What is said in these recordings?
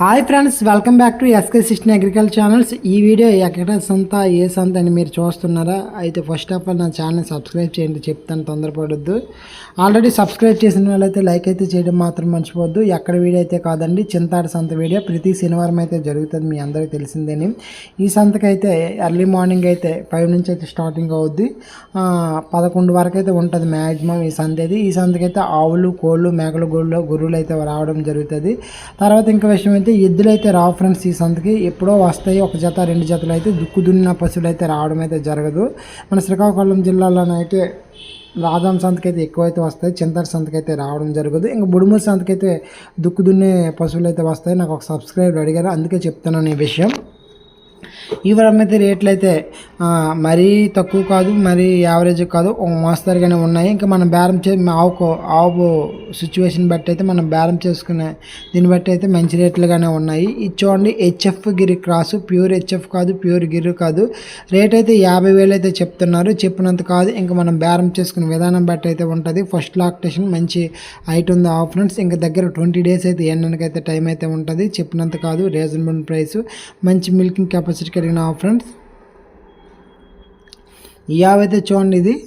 Hi friends welcome back to SK సిస్టన్ agriculture channels ఈ video ఎక్కడ సంత ఏ సంత అని మీరు చూస్తున్నారా? అయితే ఫస్ట్ ఆఫ్ ఆల్ నా ఛానల్ సబ్స్క్రైబ్ చేయండి చెప్తాను తొందరపడొద్దు. ఆల్రెడీ సబ్స్క్రైబ్ చేసిన వాళ్ళైతే లైక్ అయితే చేయడం మాత్రం మర్చిపోవద్దు. ఎక్కడ వీడియో అయితే కాదండి చింతాడు సంత వీడియో. ప్రతి శనివారం అయితే జరుగుతుంది మీ అందరికీ తెలిసిందేని. ఈ సంతకైతే ఎర్లీ మార్నింగ్ అయితే ఫైవ్ నుంచి అయితే స్టార్టింగ్ అవుద్ది. పదకొండు వరకు అయితే ఉంటుంది మ్యాక్సిమం ఈ సంత అయితే ఈ సంతకైతే ఆవులు కోళ్ళు మేకలు గోళ్ళు గొర్రెలు అయితే రావడం జరుగుతుంది. తర్వాత ఇంకా విషయం అయితే ఎద్దులు అయితే రావు ఫ్రెండ్స్ ఈ సంతకి. ఎప్పుడో వస్తాయి ఒక జత రెండు జతలు అయితే దుక్కు దున్న పశువులు అయితే రావడం అయితే జరగదు. మన శ్రీకాకుళం జిల్లాలోనైతే రాజాం సంతకైతే ఎక్కువైతే వస్తాయి చింతర్ సంతకైతే రావడం జరగదు. ఇంకా బుడుమూరు సంతకైతే దుక్కు దున్నే పశువులు అయితే వస్తాయి. నాకు ఒక సబ్స్క్రైబర్ అడిగారు అందుకే చెప్తున్నాను ఈ విషయం. ఈ అయితే రేట్లు అయితే మరీ తక్కువ కాదు మరీ యావరేజ్ కాదు ఒక మోస్తరుగానే ఉన్నాయి. ఇంకా మనం బేరం చే ఆవుకు ఆవు సిచ్యువేషన్ బట్టి అయితే మనం బేరం చేసుకునే దీన్ని బట్టి అయితే మంచి రేట్లుగానే ఉన్నాయి. ఇది చూడండి HF Gir cross pure HF కాదు ప్యూర్ గిరి కాదు. రేట్ అయితే యాభై వేలు అయితే చెప్తున్నారు. చెప్పినంత కాదు ఇంకా మనం బేరం చేసుకునే విధానం బట్టి అయితే ఉంటుంది. ఫస్ట్ లాక్టేషన్ మంచి హైట్ ఉంది ఆఫ్ ఫ్రెండ్స్ ఇంకా దగ్గర ట్వంటీ డేస్ అయితే ఎండడానికి అయితే టైం అయితే ఉంటుంది. చెప్పినంత కాదు రీజనబుల్ ప్రైస్ మంచి మిల్కింగ్ కెపాసిటీ కరిగిన ఫ్రెండ్స్. ఈ ఆవు అయితే చూడండి ఇది.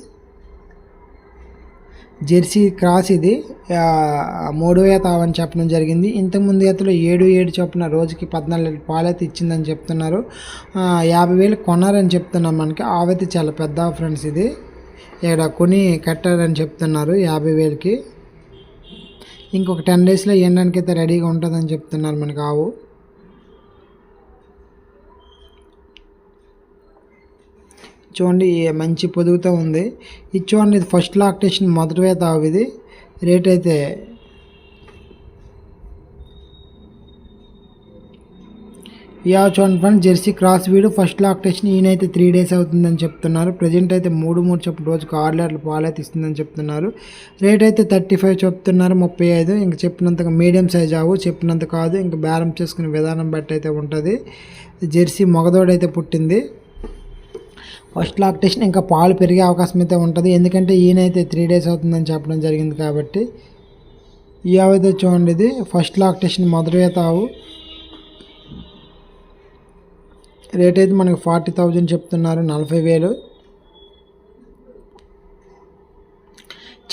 జెర్సీ క్రాస్ ఇది. ఆ, మూడో ఈత అని చెప్పడం జరిగింది. ఇంతకుముందు ఎత్తులో ఏడు ఏడు చొప్పున రోజుకి పద్నాలుగు లీటర్ పాలైతే ఇచ్చిందని చెప్తున్నారు. యాభై వేలు కొన్నారని చెప్తున్నాం మనకి. ఆవైతే చాలా పెద్ద ఫ్రెండ్స్ ఇది. ఇక్కడ కొని కట్టారని చెప్తున్నారు యాభై వేలకి. ఇంకొక టెన్ డేస్లో ఎండడానికి అయితే రెడీగా ఉంటుందని చెప్తున్నారు మనకి ఆవు. చూడండి మంచి పొదుగుతూ ఉంది. ఇది చూడండి ఇది ఫస్ట్ లాక్టేషన్ మొదటి వేత ఇది. రేట్ అయితే యా చూడండి ఫ్రెండ్ జెర్సీ క్రాస్ వీడు ఫస్ట్ లాక్టేషన్ ఈయనైతే త్రీ డేస్ అవుతుందని చెప్తున్నారు. ప్రజెంట్ అయితే మూడు మూడు చెప్పు రోజుకు ఆరు లీటర్లు పాలు అయితే ఇస్తుందని చెప్తున్నారు. రేట్ అయితే థర్టీ ఫైవ్ చెప్తున్నారు ముప్పై ఐదు. ఇంక చెప్పినంతగా మీడియం సైజ్ ఆవు చెప్పినంత కాదు. ఇంక బేరం చేసుకునే విధానం బట్టి అయితే ఉంటుంది. జెర్సీ మగదోడైతే పుట్టింది. ఫస్ట్ లాక్టేషన్ ఇంకా పాలు పెరిగే అవకాశం అయితే ఉంటుంది. ఎందుకంటే ఈయనైతే త్రీ డేస్ అవుతుందని చెప్పడం జరిగింది కాబట్టి. ఈ చూడండి ఇది ఫస్ట్ లాక్టేషన్ మొదటివే తావు. రేట్ అయితే మనకి ఫార్టీ థౌజండ్ చెప్తున్నారు నలభై వేలు.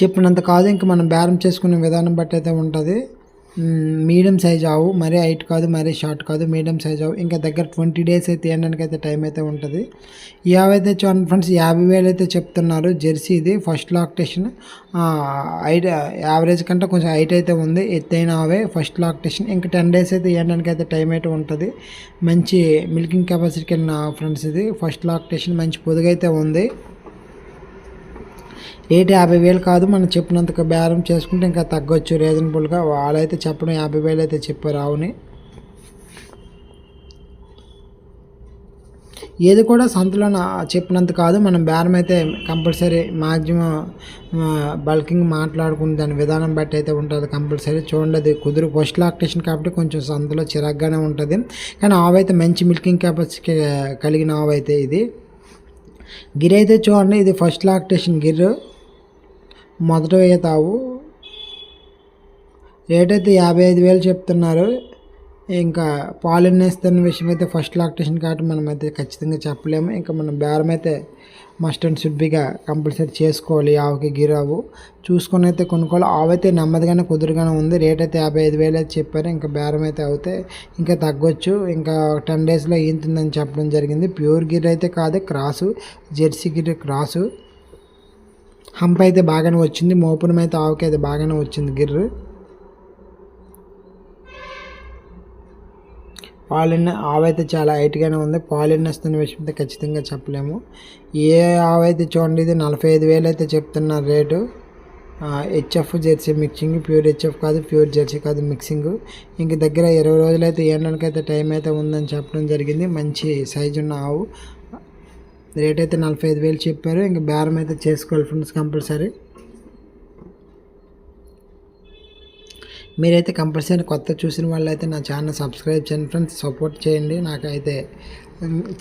చెప్పినంత కాదు ఇంకా మనం బేరం చేసుకునే విధానం బట్టి అయితే ఉంటుంది. మీడియం సైజ్ ఆవు మరీ హైట్ కాదు మరీ షార్ట్ కాదు మీడియం సైజ్ ఆవు. ఇంకా దగ్గర ట్వంటీ డేస్ అయితే ఎండడానికి అయితే టైం అయితే ఉంటుంది. ఈ ఆవు అయితే చూడండి ఫ్రెండ్స్ యాభై వేలు అయితే చెప్తున్నారు జెర్సీ ఇది ఫస్ట్ లాక్టేషన్. హైట్ యావరేజ్ కంటే కొంచెం హైట్ అయితే ఉంది ఎత్తైన ఆవే ఫస్ట్ లాక్టేషన్. ఇంకా టెన్ డేస్ అయితే ఎండడానికి అయితే టైం అయితే ఉంటుంది. మంచి మిల్కింగ్ కెపాసిటీకి వెళ్ళిన ఫ్రెండ్స్ ఇది ఫస్ట్ లాక్టేషన్. మంచి పొదుగైతే ఉంది. రేటు యాభై వేలు కాదు మనం చెప్పినంత బేరం చేసుకుంటే ఇంకా తగ్గొచ్చు రీజనబుల్గా. వాళ్ళైతే చెప్పడం యాభై వేలు అయితే చెప్పారు ఆవుని ఏది కూడా సంతలో చెప్పినంత కాదు మనం బేరం అయితే కంపల్సరీ మ్యాక్సిమం బల్కింగ్ మాట్లాడుకుని దాని విధానం బట్టి అయితే ఉంటుంది కంపల్సరీ. చూడండి అది కుదురు ఫస్ట్ లాక్టేషన్ కాబట్టి కొంచెం సంతలో చిరాగ్గానే ఉంటుంది. కానీ ఆవు అయితే మంచి మిల్కింగ్ కెపాసిటీ కలిగిన ఆవు అయితే ఇది. గిర్ అయితే చూడండి ఇది ఫస్ట్ లాక్టేషన్ గిర్ మొదట వేయతావు. రేట్ అయితే యాభై ఐదు వేలు చెప్తున్నారు ఇంకా పాలినేస్తున్న విషయం అయితే ఫస్ట్ లాక్టేషన్ కాబట్టి మనం అయితే ఖచ్చితంగా చెప్పలేము. ఇంకా మనం బేరం అయితే మస్ట్ అండ్ షుడ్బిగా కంపల్సరీ చేసుకోవాలి ఆవుకి గిరావు. చూసుకొని అయితే కొనుక్కోవాలి. ఆవు అయితే నెమ్మదిగానే కుదురుగానే ఉంది. రేట్ అయితే యాభై ఐదు వేలు అయితే చెప్పారు. ఇంకా బేరం అయితే అవుతే ఇంకా తగ్గొచ్చు. ఇంకా టెన్ డేస్లో ఈంతుందని చెప్పడం జరిగింది. ప్యూర్ గిర్ అయితే కాదు cross. Jersey Gir cross. Hump అయితే బాగానే వచ్చింది. మోపురం అయితే ఆవుకి అయితే బాగానే వచ్చింది గిర్రు. పాలిన్న ఆవైతే అయితే చాలా హైట్గానే ఉంది. పాలిన్నస్తున్న విషయం అయితే ఖచ్చితంగా చెప్పలేము. ఏ ఆవు అయితే చూడండి ఇది నలభై ఐదు వేలు అయితే చెప్తున్నారు rate. HF jersey mixing pure HF కాదు ప్యూర్ జెర్సీ కాదు మిక్సింగ్. ఇంక దగ్గర ఇరవై రోజులు అయితే అయితే టైం అయితే ఉందని చెప్పడం జరిగింది. మంచి సైజు ఉన్న ఆవు. రేట్ అయితే నలభై ఐదు వేలు చెప్పారు. ఇంక బేరం అయితే చేసుకోవాలి ఫ్రెండ్స్ కంపల్సరీ. మీరైతే కంపల్సరీ కొత్త చూసిన వాళ్ళైతే నా ఛానల్ సబ్స్క్రైబ్ చేయండి ఫ్రెండ్స్. సపోర్ట్ చేయండి. నాకైతే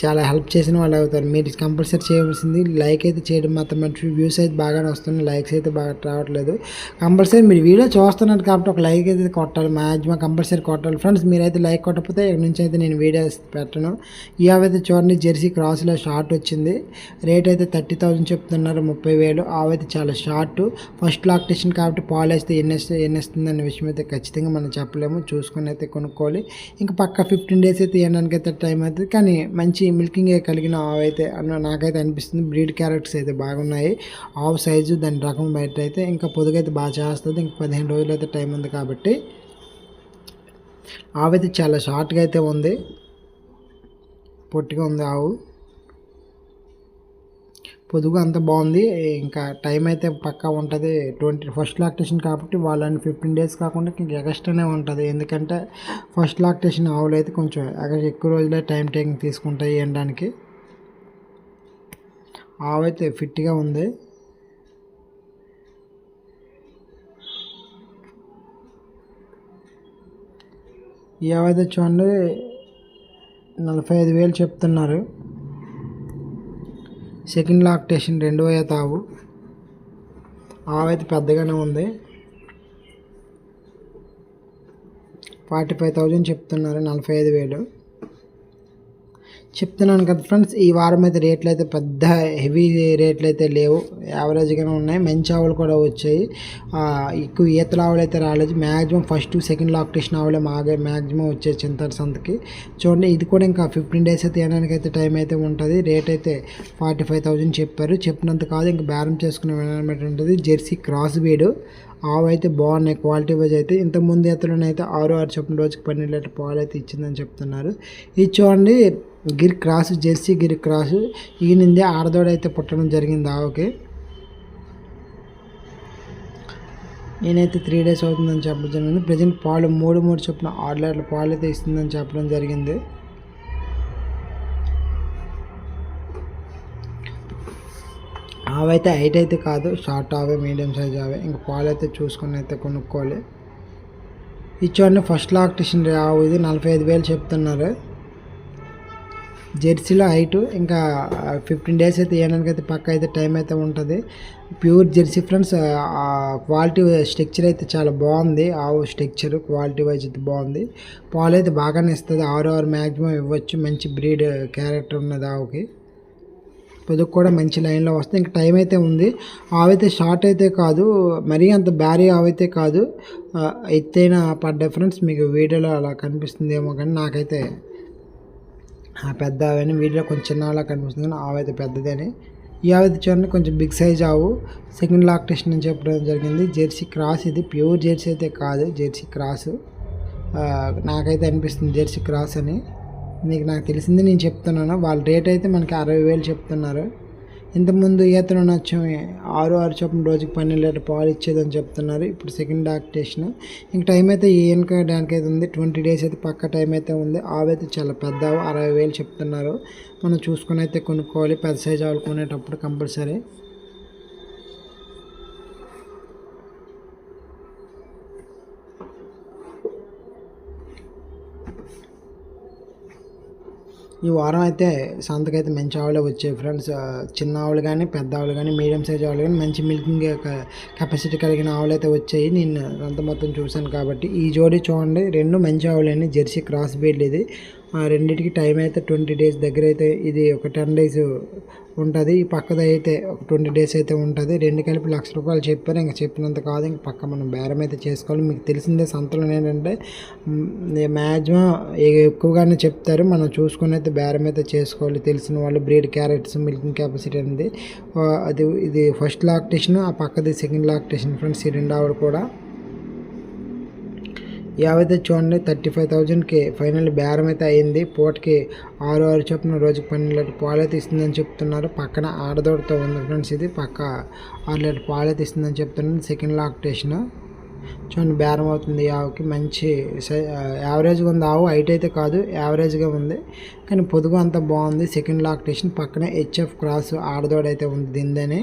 చాలా హెల్ప్ చేసిన వాళ్ళు అవుతారు. మీరు కంపల్సరీ చేయవలసింది లైక్ అయితే చేయడం మాత్రం మంచి వ్యూస్ అయితే బాగానే వస్తున్నాయి. లైక్స్ అయితే బాగా రావట్లేదు. కంపల్సరీ మీరు వీడియో చూస్తున్నారు కాబట్టి ఒక లైక్ అయితే కొట్టాలి. మ్యాక్సిమం కంపల్సరీ కొట్టాలి. ఫ్రెండ్స్ మీరైతే లైక్ కొట్టకపోతే ఇక్కడ నుంచి అయితే నేను వీడియోస్ పెట్టను. ఈ అవైతే చూడండి జెర్సీ క్రాస్లో షార్ట్ వచ్చింది. రేట్ అయితే థర్టీ థౌజండ్ చెప్తున్నారు ముప్పై వేలు. అవైతే చాలా షార్ట్ ఫస్ట్ లాక్టేషన్ కాబట్టి పాలు వేస్తే ఎన్ని అనే విషయం అయితే ఖచ్చితంగా మనం చెప్పలేము. చూసుకొని అయితే కొనుక్కోవాలి. ఇంకా పక్క ఫిఫ్టీన్ డేస్ అయితే ఇవ్వడానికి అయితే టైం అవుతుంది. కానీ మంచి మిల్కింగ్ కలిగిన ఆవు అయితే అన్న నాకైతే అనిపిస్తుంది. బ్రీడ్ క్యారెట్స్ అయితే బాగున్నాయి. ఆవు సైజు దాని రకం బయట అయితే ఇంకా పొదుగైతే బాగా చేస్తుంది. ఇంకా పదిహేను రోజులు అయితే టైం ఉంది కాబట్టి. ఆవు అయితే చాలా షార్ట్గా అయితే ఉంది. పొట్టిగా ఉంది ఆవు. పొదుగు అంత బాగుంది. ఇంకా టైం అయితే పక్కా ఉంటుంది. ట్వంటీ ఫస్ట్ లాక్టేషన్ కాబట్టి వాళ్ళని ఫిఫ్టీన్ డేస్ కాకుండా ఇంక ఎగస్ట్రానే ఉంటుంది. ఎందుకంటే ఫస్ట్ లాక్టేషన్ ఆవులు అయితే కొంచెం ఎక్కువ రోజులే టైం టేకింగ్ తీసుకుంటాయి వేయడానికి ఆవు అయితే ఫిట్గా ఉంది. ఏవైతే చూడండి నలభై ఐదు వేలు చెప్తున్నారు. సెకండ్ లాక్టేషన్ రెండో తావు. ఆవైతే పెద్దగానే ఉంది. ఫార్టీ ఫైవ్ థౌజండ్ చెప్తున్నారు నలభై ఐదు వేలు. చెప్తున్నాను కదా ఫ్రెండ్స్ ఈ వారం అయితే రేట్లు అయితే పెద్ద హెవీ రేట్లు అయితే లేవు. యావరేజ్గానే ఉన్నాయి. మంచి ఆవులు కూడా వచ్చాయి. ఎక్కువ ఈతల ఆవులు అయితే రాలేదు. మ్యాక్సిమం ఫస్ట్ సెకండ్ లాక్టేషన్ ఆవులే మాగే మ్యాక్సిమం వచ్చాయి చింతర్ సంతకి. చూడండి ఇది కూడా ఇంకా ఫిఫ్టీన్ డేస్ అయితే తినడానికి అయితే టైం అయితే ఉంటుంది. రేట్ అయితే ఫార్టీ ఫైవ్ థౌజండ్ చెప్పారు. చెప్పినంత కాదు ఇంకా బేరం చేసుకునే ఉంటుంది జెర్సీ క్రాస్ బీడు. ఆవు అయితే బాగున్నాయి క్వాలిటీ వైజ్ అయితే. ఇంతకుముందు ఎత్తులోనైతే ఆరు ఆరు చొప్పున రోజుకి పన్నెండు లీటర్ పాలు అయితే ఇచ్చిందని చెప్తున్నారు. ఇది చూడండి Gir cross jersey Gir cross. ఈయనింది ఆడదోడ అయితే పుట్టడం జరిగింది ఆవుకి. నేనైతే త్రీ డేస్ అవుతుందని చెప్పడం జరిగింది. ప్రజెంట్ పాలు మూడు మూడు చొప్పున ఆరు లీటర్ల పాలు అయితే ఇస్తుందని చెప్పడం జరిగింది. ఆవైతే హైట్ అయితే కాదు షార్ట్ ఆవే మీడియం సైజ్ ఆవే ఇంకా పాలు అయితే చూసుకొని అయితే కొనుక్కోవాలి. ఇచ్చోండి ఫస్ట్ లాక్టేషన్ ఆవు ఇది నలభై ఐదు వేలు చెప్తున్నారు. జెర్సీలో హైట్ ఇంకా ఫిఫ్టీన్ డేస్ అయితే వేయడానికి అయితే పక్క అయితే టైం అయితే ఉంటుంది. Pure jersey friends quality structure అయితే చాలా బాగుంది. ఆవు స్ట్రక్చర్ క్వాలిటీ వైజ్ అయితే బాగుంది. పాలు అయితే బాగానే ఇస్తుంది. ఆరు ఆరు మ్యాక్సిమం ఇవ్వచ్చు. మంచి బ్రీడ్ క్యారెక్టర్ ఉన్నది ఆవుకి. పొదుగు కూడా మంచి లైన్లో వస్తుంది. ఇంకా టైం అయితే ఉంది. ఆవైతే షార్ట్ అయితే కాదు. మరీ అంత బ్యారీ ఆవైతే కాదు. ఎత్తైన పడ్డ ఫ్రెండ్స్ మీకు వీడియోలో అలా కనిపిస్తుందేమో కానీ నాకైతే పెద్ద అవని వీడియో కొంచెం చిన్నలా కనిపిస్తుంది కానీ ఆవైతే పెద్దదని ఈ ఆవిధ చూడండి కొంచెం బిగ్ సైజ్ ఆవు. సెకండ్ లాక్ టెస్ట్ నుంచి చెప్పడం జరిగింది. జెర్సీ క్రాస్ ఇది. ప్యూర్ జెర్సీ అయితే కాదు. Jersey cross. నాకైతే అనిపిస్తుంది జెర్సీ క్రాస్ అని. నీకు నాకు తెలిసింది నేను చెప్తున్నాను. వాళ్ళ రేట్ అయితే మనకి అరవై వేలు చెప్తున్నారు. ఇంతకుముందు ఈతలు నచ్చం ఆరు ఆరు చొప్పున రోజుకి పన్నెండు లీటర్ పాలు ఇచ్చేదని చెప్తున్నారు. ఇప్పుడు సెకండ్ డాక్టేషన్ ఇంక టైం అయితే ఏనుక దానికి అయితే ఉంది ట్వంటీ డేస్ అయితే పక్క టైం అయితే ఉంది. ఆవైతే చాలా పెద్ద అరవై వేలు చెప్తున్నారు. మనం చూసుకుని అయితే కొనుక్కోవాలి. పెద్ద సైజ్ ఆవులు కొనేటప్పుడు కంపల్సరీ ఈ వారం అయితే సంతకైతే మంచి ఆవులే వచ్చాయి ఫ్రెండ్స్. చిన్న ఆవులు కానీ పెద్ద ఆవులు కానీ మీడియం సైజ్ ఆవులు కానీ మంచి మిల్కింగ్ కెపాసిటీ కలిగిన ఆవులు అయితే వచ్చాయి. నేను అంత మొత్తం చూశాను కాబట్టి ఈ జోడీ చూడండి. రెండు మంచి ఆవులు జెర్సీ క్రాస్ బీడ్ ఇది. రెండింటికి టైం అయితే ట్వంటీ డేస్ దగ్గర అయితే ఇది ఒక టెన్ డేస్ ఉంటుంది. ఈ పక్కది అయితే ఒక ట్వంటీ డేస్ అయితే ఉంటుంది. రెండు కలిపి లక్ష రూపాయలు చెప్పారు ఇంకా చెప్పినంత కాదు. ఇంకా పక్క మనం బేరం అయితే చేసుకోవాలి. మీకు తెలిసిందే సంతలో ఏంటంటే మ్యాక్సిమం ఎక్కువగానే చెప్తారు. మనం చూసుకుని అయితే బేరం అయితే చేసుకోవాలి. తెలిసిన వాళ్ళు బ్రీడ్ క్యారెట్స్ మిల్కింగ్ కెపాసిటీ అనేది. అది ఇది ఫస్ట్ లాక్టేషన్ ఆ పక్కది సెకండ్ లాక్టేషన్ ఫ్రెండ్స్ ఈ రెండు ఆవిడ కూడా. యావైతే చూడండి థర్టీ ఫైవ్ థౌజండ్కి ఫైనల్ బేరం అయితే అయింది. పూటకి ఆరు ఆరు చొప్పున రోజుకి పన్నెండు లీటర్ పాలు అయితే ఇస్తుందని చెప్తున్నారు. పక్కన ఆడదోడతో ఉంది ఫ్రెండ్స్ ఇది. పక్క ఆరు లీటర్ పాలు అయితే ఇస్తుందని చెప్తున్నాను సెకండ్ లాక్టేషన్ చూడండి బేరం అవుతుంది ఆవుకి. మంచి యావరేజ్గా ఉంది. ఆవు హైట్ అయితే కాదు యావరేజ్గా ఉంది. కానీ పొదుగు అంత బాగుంది. సెకండ్ లాక్టేషన్ పక్కనే హెచ్ఎఫ్ క్రాస్ ఆడదోడైతే ఉంది. దీనిదని.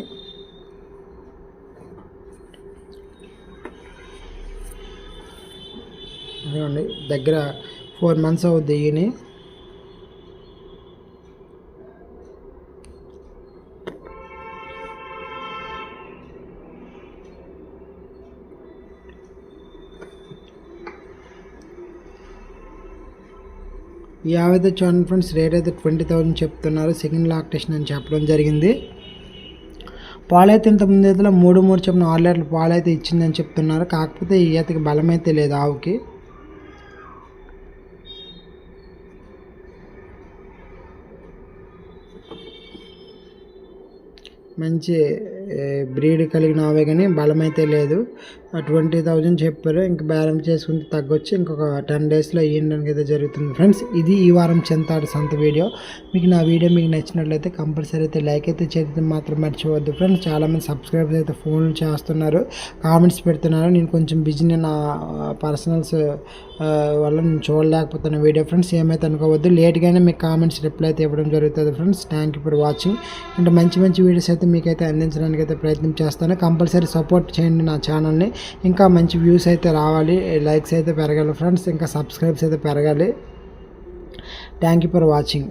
చూడండి దగ్గర ఫోర్ మంత్స్ అవుద్ది ఈయన. ఈ యావైతే చూడండి ఫ్రెండ్స్ రేట్ అయితే ట్వంటీ థౌజండ్ చెప్తున్నారు. సెకండ్ లాక్టేషన్ అని చెప్పడం జరిగింది. పాలైతే ఇంతకుముందు అయితే మూడు మూడు చెప్పిన ఆరు లీటర్లు పాలైతే ఇచ్చిందని చెప్తున్నారు. కాకపోతే ఈ అతకి బలమైతే లేదు ఆవుకి. మంచి బ్రీడ్ కలిగిన ఆవే కానీ బలం అయితే లేదు ట్వంటీ థౌజండ్ చెప్పారు. ఇంకా బ్యాలెన్స్ చేసుకుంటే తగ్గొచ్చు. ఇంకొక టెన్ డేస్లో ఇవ్వడానికి అయితే జరుగుతుంది ఫ్రెండ్స్. ఇది ఈ వారం చెంతాడు సంత వీడియో. మీకు నా వీడియో మీకు నచ్చినట్లయితే కంపల్సరీ అయితే లైక్ అయితే చేయడం మాత్రం మర్చిపోవద్దు ఫ్రెండ్స్. చాలామంది సబ్స్క్రైబర్స్ అయితే ఫోన్లు చేస్తున్నారు. కామెంట్స్ పెడుతున్నారు. నేను కొంచెం బిజీ నా పర్సనల్స్ వల్ల నేను చూడలేకపోతున్న వీడియో ఫ్రెండ్స్. ఏమైతే అనుకోవద్దు. లేట్గానే మీకు కామెంట్స్ రిప్లై అయితే ఇవ్వడం జరుగుతుంది friends. Thank you for watching. అంటే మంచి మంచి వీడియోస్ అయితే మీకైతే అందించడానికి అయితే ప్రయత్నం చేస్తాను. కంపల్సరీ సపోర్ట్ చేయండి నా ఛానల్ని. ఇంకా మంచి వ్యూస్ అయితే రావాలి. లైక్స్ అయితే పెరగాలి ఫ్రెండ్స్. ఇంకా సబ్స్క్రైబ్స్ అయితే పెరగాలి. Thank you for watching.